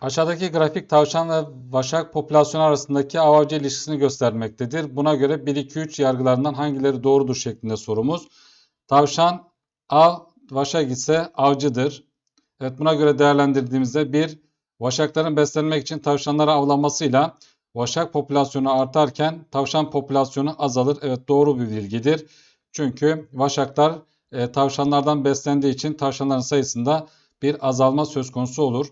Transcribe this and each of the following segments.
Aşağıdaki grafik tavşan ve vaşak popülasyonu arasındaki av avcı ilişkisini göstermektedir. Buna göre 1, 2, 3 yargılarından hangileri doğrudur şeklinde sorumuz. Tavşan av, vaşak ise avcıdır. Evet buna göre değerlendirdiğimizde 1. Vaşakların beslenmek için tavşanları avlamasıyla vaşak popülasyonu artarken tavşan popülasyonu azalır. Evet doğru bir bilgidir. Çünkü vaşaklar e, tavşanlardan beslendiği için tavşanların sayısında bir azalma söz konusu olur.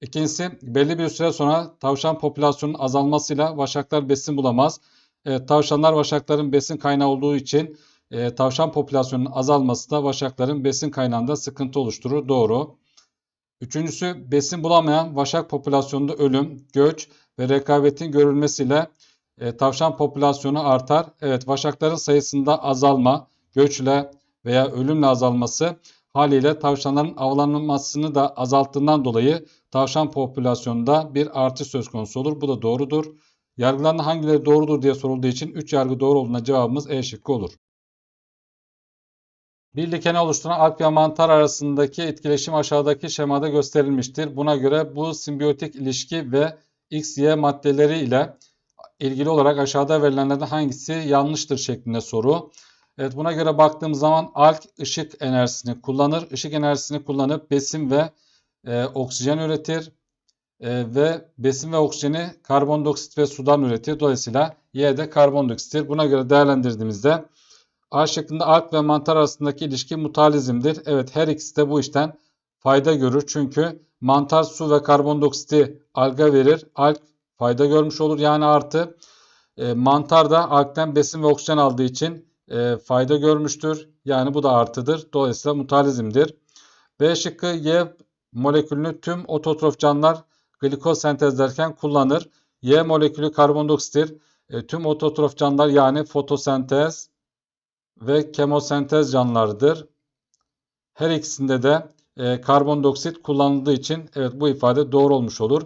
İkincisi belli bir süre sonra tavşan popülasyonunun azalmasıyla vaşaklar besin bulamaz. Evet, tavşanlar vaşakların besin kaynağı olduğu için e, tavşan popülasyonunun azalması da vaşakların besin kaynağında sıkıntı oluşturur. Doğru. Üçüncüsü besin bulamayan vaşak popülasyonunda ölüm, göç ve rekabetin görülmesiyle e, tavşan popülasyonu artar. Evet vaşakların sayısında azalma, göçle veya ölümle azalması haliyle tavşanların avlanmasını da azalttığından dolayı tavşan popülasyonunda bir artış söz konusu olur. Bu da doğrudur. Yargılanan hangileri doğrudur diye sorulduğu için 3 yargı doğru olduğuna cevabımız E şıkkı olur. Bir dikeni oluşturan alg ve mantar arasındaki etkileşim aşağıdaki şemada gösterilmiştir. Buna göre bu simbiyotik ilişki ve X, Y maddeleri ile ilgili olarak aşağıda verilenlerden hangisi yanlıştır şeklinde soru. Evet buna göre baktığımız zaman alg ışık enerjisini kullanır. Işık enerjisini kullanıp besin ve e, oksijen üretir. E, ve besin ve oksijeni karbondioksit ve sudan üretir. Dolayısıyla Y de karbondioksittir. Buna göre değerlendirdiğimizde A şeklinde alg ve mantar arasındaki ilişki mutalizmdir. Evet her ikisi de bu işten fayda görür. Çünkü mantar su ve karbondioksiti alga verir. Alg fayda görmüş olur yani artı. E, mantar da algden besin ve oksijen aldığı için e, fayda görmüştür. Yani bu da artıdır. Dolayısıyla mutalizmdir. B şıkkı Y molekülünü tüm ototrof canlılar glikoz sentezlerken kullanır. Y molekülü karbondioksittir. E, tüm ototrof canlılar yani fotosentez ve kemosentez canlılardır. Her ikisinde de e, karbondioksit kullanıldığı için evet bu ifade doğru olmuş olur.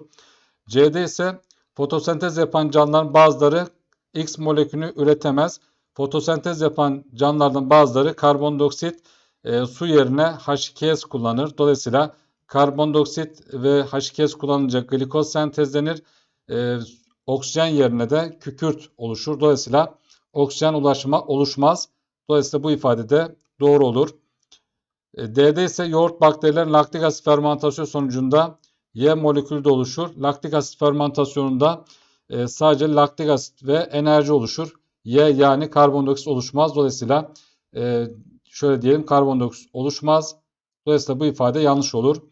C'de ise fotosentez yapan canlıların bazıları X molekülünü üretemez. Fotosentez yapan canlılardan bazıları karbondioksit e, su yerine H2S kullanır. Dolayısıyla karbondioksit ve H2S kullanınca glikoz sentezlenir. E, oksijen yerine de kükürt oluşur. Dolayısıyla oksijen ulaşma oluşmaz. Dolayısıyla bu ifade de doğru olur. E, D'de ise yoğurt bakterilerin laktik asit fermentasyonu sonucunda Y molekülü de oluşur. Laktik asit fermentasyonunda e, sadece laktik asit ve enerji oluşur. Y yani karbondioksit oluşmaz. Dolayısıyla e, şöyle diyelim karbondioksit oluşmaz. Dolayısıyla bu ifade yanlış olur.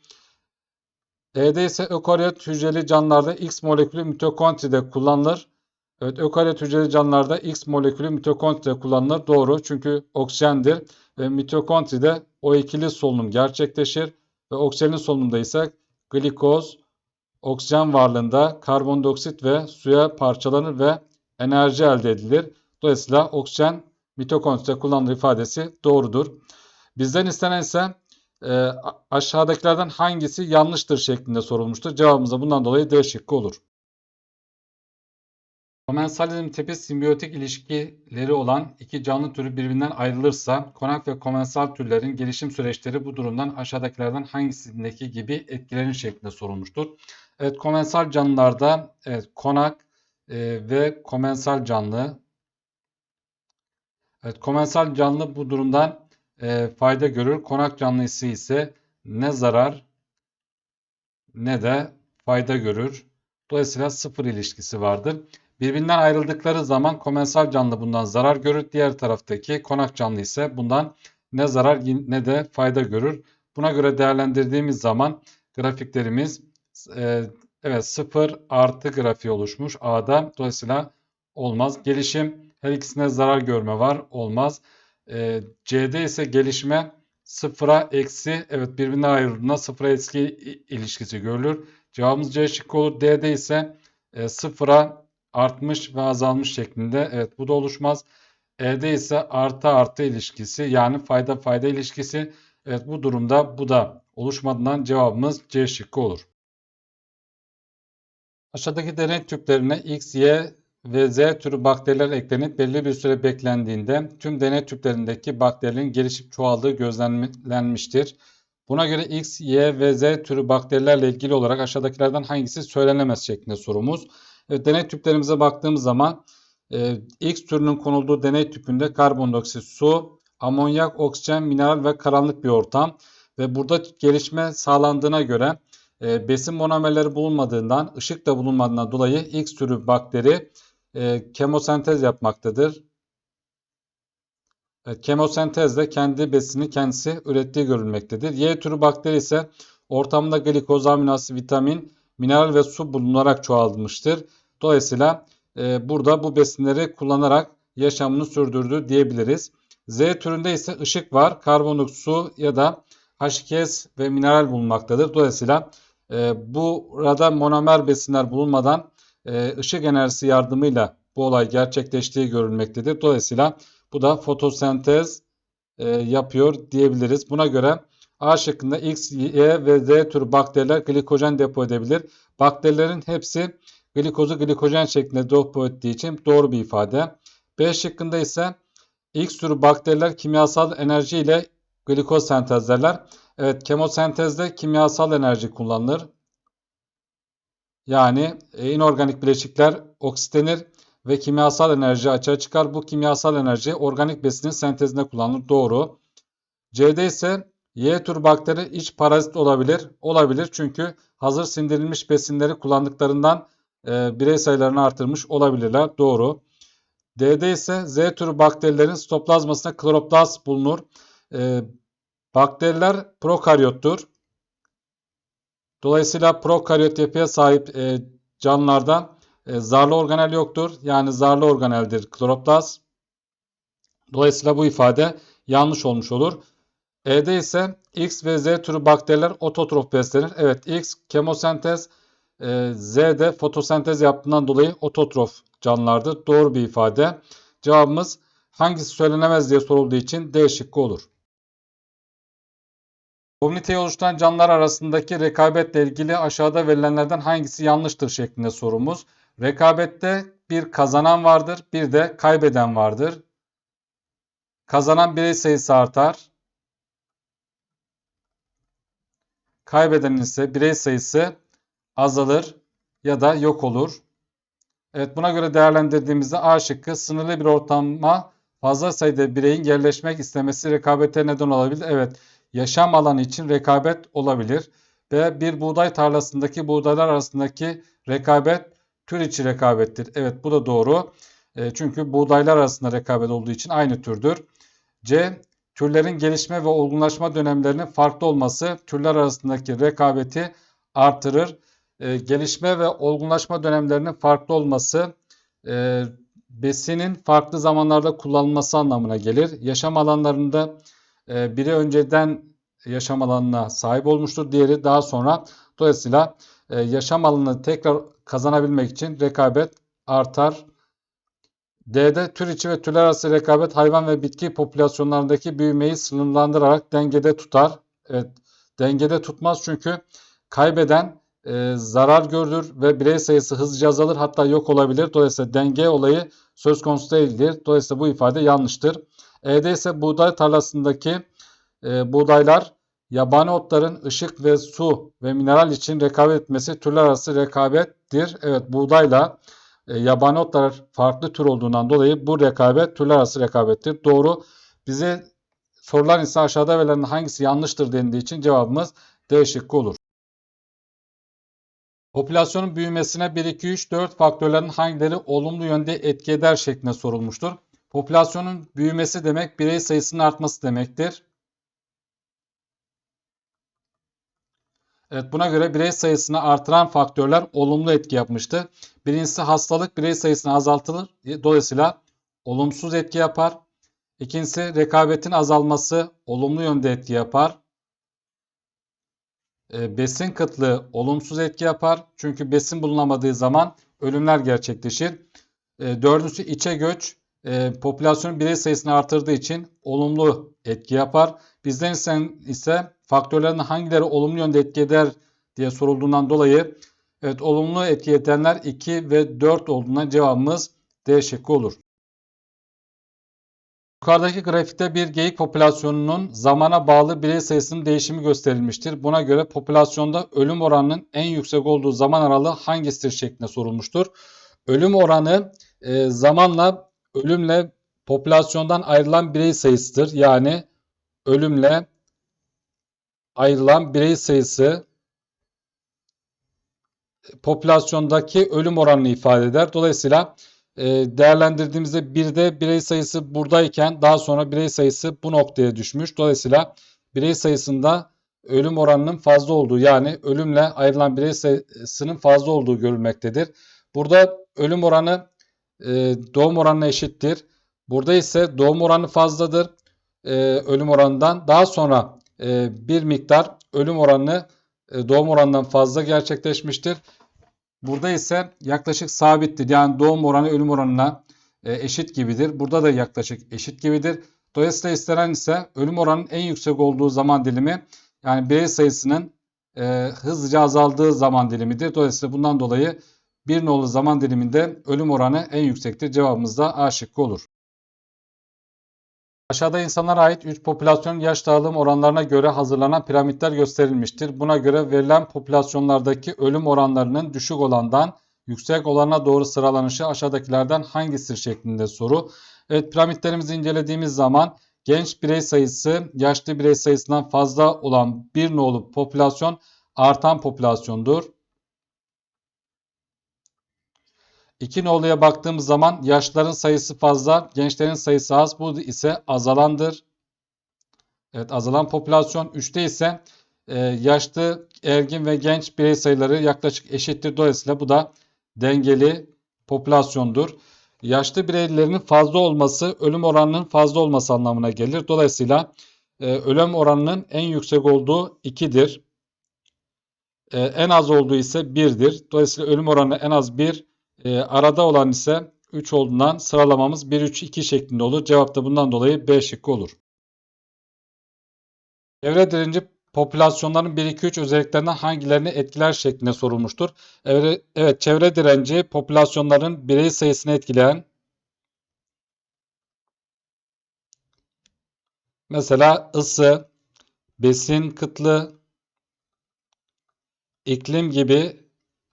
E'de ise ökaryot hücreli canlılarda X molekülü mitokondride kullanılır. Evet ökaryot hücreli canlılarda X molekülü mitokondride kullanılır. Doğru çünkü oksijendir ve mitokondride o ikili solunum gerçekleşir ve oksijenin solunumda ise glikoz, oksijen varlığında karbondioksit ve suya parçalanır ve enerji elde edilir. Dolayısıyla oksijen mitokondride kullanılır ifadesi doğrudur. Bizden istenen ise e, aşağıdakilerden hangisi yanlıştır şeklinde sorulmuştur. Cevabımız da bundan dolayı D şıkkı olur. Komensalizm tipi simbiyotik ilişkileri olan iki canlı türü birbirinden ayrılırsa konak ve komensal türlerin gelişim süreçleri bu durumdan aşağıdakilerden hangisindeki gibi etkilenir şeklinde sorulmuştur. Evet komensal canlılarda evet, konak e, ve komensal canlı Evet komensal canlı bu durumdan e, fayda görür. Konak canlısı ise ne zarar ne de fayda görür. Dolayısıyla sıfır ilişkisi vardır. Birbirinden ayrıldıkları zaman komensal canlı bundan zarar görür. Diğer taraftaki konak canlı ise bundan ne zarar ne de fayda görür. Buna göre değerlendirdiğimiz zaman grafiklerimiz e, evet 0 artı grafiği oluşmuş A'da. Dolayısıyla olmaz. Gelişim her ikisine zarar görme var. Olmaz. E, C'de ise gelişme sıfıra eksi evet birbirinden ayrıldığında sıfıra eksi ilişkisi görülür. Cevabımız C şıkkı olur. D'de ise e, sıfıra artmış ve azalmış şeklinde. Evet bu da oluşmaz. E'de ise artı artı ilişkisi yani fayda fayda ilişkisi. Evet bu durumda bu da oluşmadığından cevabımız C şıkkı olur. Aşağıdaki deney tüplerine X, Y ve Z türü bakteriler eklenip belli bir süre beklendiğinde tüm deney tüplerindeki bakterilerin gelişip çoğaldığı gözlenmiştir. Buna göre X, Y ve Z türü bakterilerle ilgili olarak aşağıdakilerden hangisi söylenemez şeklinde sorumuz. Evet, deney tüplerimize baktığımız zaman e, X türünün konulduğu deney tüpünde karbondioksit, su, amonyak, oksijen, mineral ve karanlık bir ortam. Ve burada gelişme sağlandığına göre e, besin monomerleri bulunmadığından, ışık da bulunmadığından dolayı X türü bakteri e, kemosentez yapmaktadır. Evet, kemosentezle kendi besini kendisi ürettiği görülmektedir. Y türü bakteri ise ortamda glikoz, amino asit, vitamin, mineral ve su bulunarak çoğalmıştır. Dolayısıyla e, burada bu besinleri kullanarak yaşamını sürdürdü diyebiliriz. Z türünde ise ışık var. Karbondioksit, su ya da H2S ve mineral bulunmaktadır. Dolayısıyla e, burada monomer besinler bulunmadan e, ışık enerjisi yardımıyla bu olay gerçekleştiği görülmektedir. Dolayısıyla bu da fotosentez e, yapıyor diyebiliriz. Buna göre A şıkkında X, Y ve Z türü bakteriler glikojen depo edebilir. Bakterilerin hepsi glikozu glikojen şeklinde depo ettiği için doğru bir ifade. B şıkkında ise X türü bakteriler kimyasal enerji ile glikoz sentezlerler. Evet kemosentezde kimyasal enerji kullanılır. Yani inorganik bileşikler oksitlenir ve kimyasal enerji açığa çıkar. Bu kimyasal enerji organik besinin sentezinde kullanılır. Doğru. C'de ise Y tür bakteri iç parazit olabilir. Olabilir çünkü hazır sindirilmiş besinleri kullandıklarından e, birey sayılarını artırmış olabilirler. Doğru. D'de ise Z türü bakterilerin sitoplazmasında kloroplast bulunur. E, bakteriler prokaryottur. Dolayısıyla prokaryot yapıya sahip e, canlılarda e, zarlı organel yoktur. Yani zarlı organeldir kloroplast. Dolayısıyla bu ifade yanlış olmuş olur. E'de ise X ve Z türü bakteriler ototrof beslenir. Evet X kemosentez, e, Z de fotosentez yaptığından dolayı ototrof canlılardır. Doğru bir ifade. Cevabımız hangisi söylenemez diye sorulduğu için D şıkkı olur. Komüniteyi oluşturan canlılar arasındaki rekabetle ilgili aşağıda verilenlerden hangisi yanlıştır şeklinde sorumuz. Rekabette bir kazanan vardır, bir de kaybeden vardır. Kazanan birey sayısı artar. Kaybeden ise birey sayısı azalır ya da yok olur. Evet buna göre değerlendirdiğimizde A şıkkı sınırlı bir ortama fazla sayıda bireyin yerleşmek istemesi rekabete neden olabilir. Evet yaşam alanı için rekabet olabilir. Ve bir buğday tarlasındaki buğdaylar arasındaki rekabet tür içi rekabettir. Evet bu da doğru. E, çünkü buğdaylar arasında rekabet olduğu için aynı türdür. C. Türlerin gelişme ve olgunlaşma dönemlerinin farklı olması türler arasındaki rekabeti artırır. E, gelişme ve olgunlaşma dönemlerinin farklı olması e, besinin farklı zamanlarda kullanılması anlamına gelir. Yaşam alanlarında e, biri önceden yaşam alanına sahip olmuştur, diğeri daha sonra. Dolayısıyla e, yaşam alanını tekrar kazanabilmek için rekabet artar. D'de tür içi ve türler arası rekabet hayvan ve bitki popülasyonlarındaki büyümeyi sınırlandırarak dengede tutar. Evet, dengede tutmaz çünkü kaybeden e, zarar görür ve birey sayısı hızlıca azalır hatta yok olabilir. Dolayısıyla denge olayı söz konusu değildir. Dolayısıyla bu ifade yanlıştır. E'de ise buğday tarlasındaki e, buğdaylar yabani otların ışık ve su ve mineral için rekabet etmesi türler arası rekabettir. Evet buğdayla e, yabani otlar farklı tür olduğundan dolayı bu rekabet türler arası rekabettir. Doğru. Bize sorulan ise aşağıda verilen hangisi yanlıştır dendiği için cevabımız D şıkkı olur. Popülasyonun büyümesine 1, 2, 3, 4 faktörlerin hangileri olumlu yönde etki eder şeklinde sorulmuştur. Popülasyonun büyümesi demek birey sayısının artması demektir. Evet buna göre birey sayısını artıran faktörler olumlu etki yapmıştı. Birincisi hastalık birey sayısını azaltılır. Dolayısıyla olumsuz etki yapar. İkincisi rekabetin azalması olumlu yönde etki yapar. E, besin kıtlığı olumsuz etki yapar. Çünkü besin bulunamadığı zaman ölümler gerçekleşir. E, dördüncüsü içe göç e, popülasyonun birey sayısını artırdığı için olumlu etki yapar. Bizden ise faktörlerin hangileri olumlu yönde etki eder diye sorulduğundan dolayı evet olumlu etki edenler 2 ve 4 olduğundan cevabımız D şıkkı olur. Yukarıdaki grafikte bir geyik popülasyonunun zamana bağlı birey sayısının değişimi gösterilmiştir. Buna göre popülasyonda ölüm oranının en yüksek olduğu zaman aralığı hangisidir şeklinde sorulmuştur. Ölüm oranı e, zamanla ölümle popülasyondan ayrılan birey sayısıdır. Yani ölümle ayrılan birey sayısı popülasyondaki ölüm oranını ifade eder. Dolayısıyla e, değerlendirdiğimizde bir de birey sayısı buradayken daha sonra birey sayısı bu noktaya düşmüş. Dolayısıyla birey sayısında ölüm oranının fazla olduğu yani ölümle ayrılan birey sayısının fazla olduğu görülmektedir. Burada ölüm oranı e, doğum oranına eşittir. Burada ise doğum oranı fazladır e, ölüm oranından. Daha sonra e, bir miktar ölüm oranı doğum oranından fazla gerçekleşmiştir. Burada ise yaklaşık sabittir. Yani doğum oranı ölüm oranına eşit gibidir. Burada da yaklaşık eşit gibidir. Dolayısıyla istenen ise ölüm oranının en yüksek olduğu zaman dilimi yani birey sayısının e, hızlıca azaldığı zaman dilimidir. Dolayısıyla bundan dolayı bir nolu zaman diliminde ölüm oranı en yüksektir. Cevabımız da A şıkkı olur. Aşağıda insanlara ait 3 popülasyon yaş dağılım oranlarına göre hazırlanan piramitler gösterilmiştir. Buna göre verilen popülasyonlardaki ölüm oranlarının düşük olandan yüksek olana doğru sıralanışı aşağıdakilerden hangisidir şeklinde soru. Evet piramitlerimizi incelediğimiz zaman genç birey sayısı yaşlı birey sayısından fazla olan bir nolu popülasyon artan popülasyondur. İki noluya baktığımız zaman yaşlıların sayısı fazla, gençlerin sayısı az. Bu ise azalandır. Evet azalan popülasyon. 3'te ise e, yaşlı, ergin ve genç birey sayıları yaklaşık eşittir. Dolayısıyla bu da dengeli popülasyondur. Yaşlı bireylerin fazla olması ölüm oranının fazla olması anlamına gelir. Dolayısıyla e, ölüm oranının en yüksek olduğu 2'dir. E, en az olduğu ise 1'dir. Dolayısıyla ölüm oranı en az 1, e, arada olan ise 3 olduğundan sıralamamız 1-3-2 şeklinde olur. Cevap da bundan dolayı B şıkkı olur. Çevre direnci popülasyonların 1-2-3 özelliklerinden hangilerini etkiler şeklinde sorulmuştur. Evet, evet çevre direnci popülasyonların birey sayısını etkileyen mesela ısı, besin kıtlığı, iklim gibi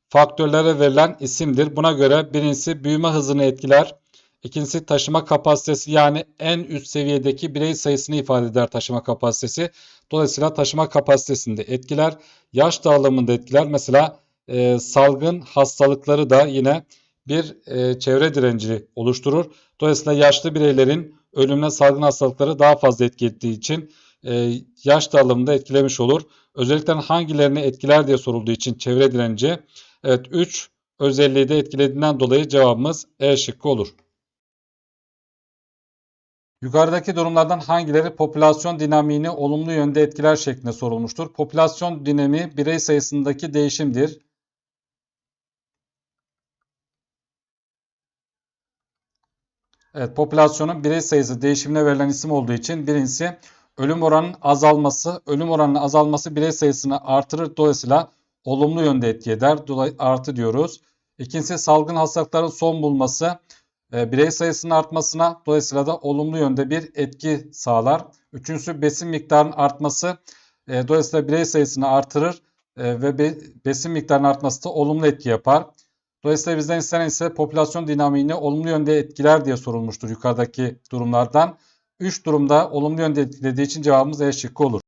faktörlere verilen isimdir. Buna göre birincisi büyüme hızını etkiler. İkincisi taşıma kapasitesi yani en üst seviyedeki birey sayısını ifade eder taşıma kapasitesi. Dolayısıyla taşıma kapasitesini de etkiler. Yaş dağılımını da etkiler. Mesela e, salgın hastalıkları da yine bir e, çevre direnci oluşturur. Dolayısıyla yaşlı bireylerin ölümle salgın hastalıkları daha fazla etki ettiği için e, yaş dağılımını da etkilemiş olur. Özellikle hangilerini etkiler diye sorulduğu için çevre direnci Evet 3 özelliği de etkilediğinden dolayı cevabımız E şıkkı olur. Yukarıdaki durumlardan hangileri popülasyon dinamiğini olumlu yönde etkiler şeklinde sorulmuştur. Popülasyon dinamiği birey sayısındaki değişimdir. Evet, popülasyonun birey sayısı değişimine verilen isim olduğu için birincisi ölüm oranının azalması. Ölüm oranının azalması birey sayısını artırır. Dolayısıyla olumlu yönde etki eder. Dolayı artı diyoruz. İkincisi salgın hastalıkların son bulması e, birey sayısının artmasına dolayısıyla da olumlu yönde bir etki sağlar. Üçüncüsü besin miktarının artması e, dolayısıyla birey sayısını artırır e, ve be, besin miktarının artması da olumlu etki yapar. Dolayısıyla bizden istenen ise popülasyon dinamiğini olumlu yönde etkiler diye sorulmuştur yukarıdaki durumlardan. 3 durumda olumlu yönde etkilediği için cevabımız E şıkkı olur.